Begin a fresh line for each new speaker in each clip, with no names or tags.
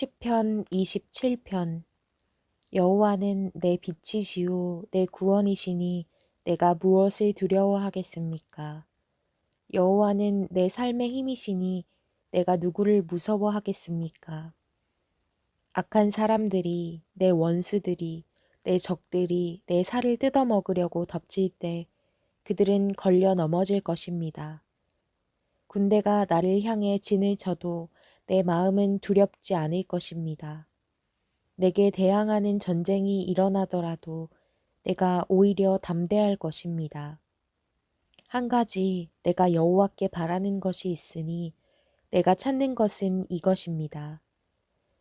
시편 27편 여호와는 내 빛이시요 내 구원이시니 내가 무엇을 두려워하겠습니까? 여호와는 내 삶의 힘이시니 내가 누구를 무서워하겠습니까? 악한 사람들이 내 원수들이 내 적들이 내 살을 뜯어먹으려고 덮칠 때 그들은 걸려 넘어질 것입니다. 군대가 나를 향해 진을 쳐도 내 마음은 두렵지 않을 것입니다. 내게 대항하는 전쟁이 일어나더라도 내가 오히려 담대할 것입니다. 한 가지 내가 여호와께 바라는 것이 있으니 내가 찾는 것은 이것입니다.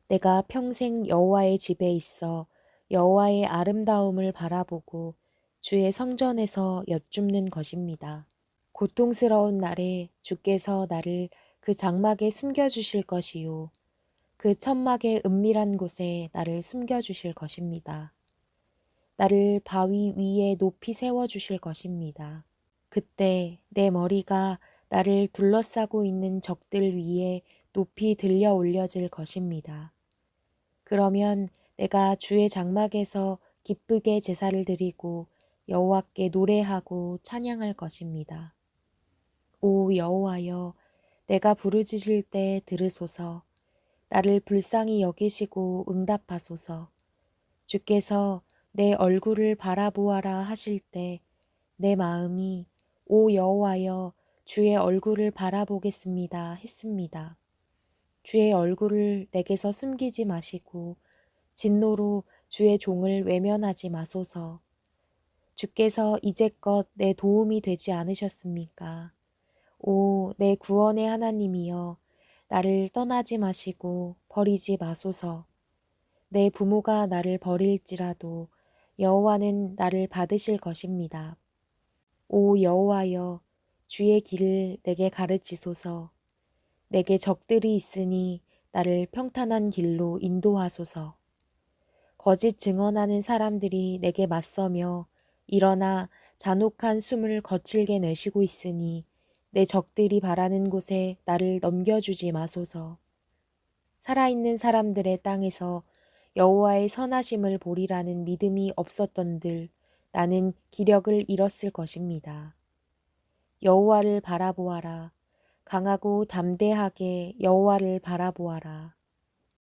내가 평생 여호와의 집에 있어 여호와의 아름다움을 바라보고 주의 성전에서 여쭙는 것입니다. 고통스러운 날에 주께서 나를 그 장막에 숨겨주실 것이요. 그 천막의 은밀한 곳에 나를 숨겨주실 것입니다. 나를 바위 위에 높이 세워주실 것입니다. 그때 내 머리가 나를 둘러싸고 있는 적들 위에 높이 들려 올려질 것입니다. 그러면 내가 주의 장막에서 기쁘게 제사를 드리고 여호와께 노래하고 찬양할 것입니다. 오 여호와여 내가 부르짖을 때 들으소서 나를 불쌍히 여기시고 응답하소서 주께서 내 얼굴을 바라보아라 하실 때 내 마음이 오 여호와여 주의 얼굴을 바라보겠습니다 했습니다. 주의 얼굴을 내게서 숨기지 마시고 진노로 주의 종을 외면하지 마소서. 주께서 이제껏 내 도움이 되지 않으셨습니까? 오, 내 구원의 하나님이여, 나를 떠나지 마시고 버리지 마소서. 내 부모가 나를 버릴지라도 여호와는 나를 받으실 것입니다. 오 여호와여, 주의 길을 내게 가르치소서. 내게 적들이 있으니 나를 평탄한 길로 인도하소서. 거짓 증언하는 사람들이 내게 맞서며 일어나 잔혹한 숨을 거칠게 내쉬고 있으니 내 적들이 바라는 곳에 나를 넘겨주지 마소서. 살아있는 사람들의 땅에서 여호와의 선하심을 보리라는 믿음이 없었던들 나는 기력을 잃었을 것입니다. 여호와를 바라보아라. 강하고 담대하게 여호와를 바라보아라.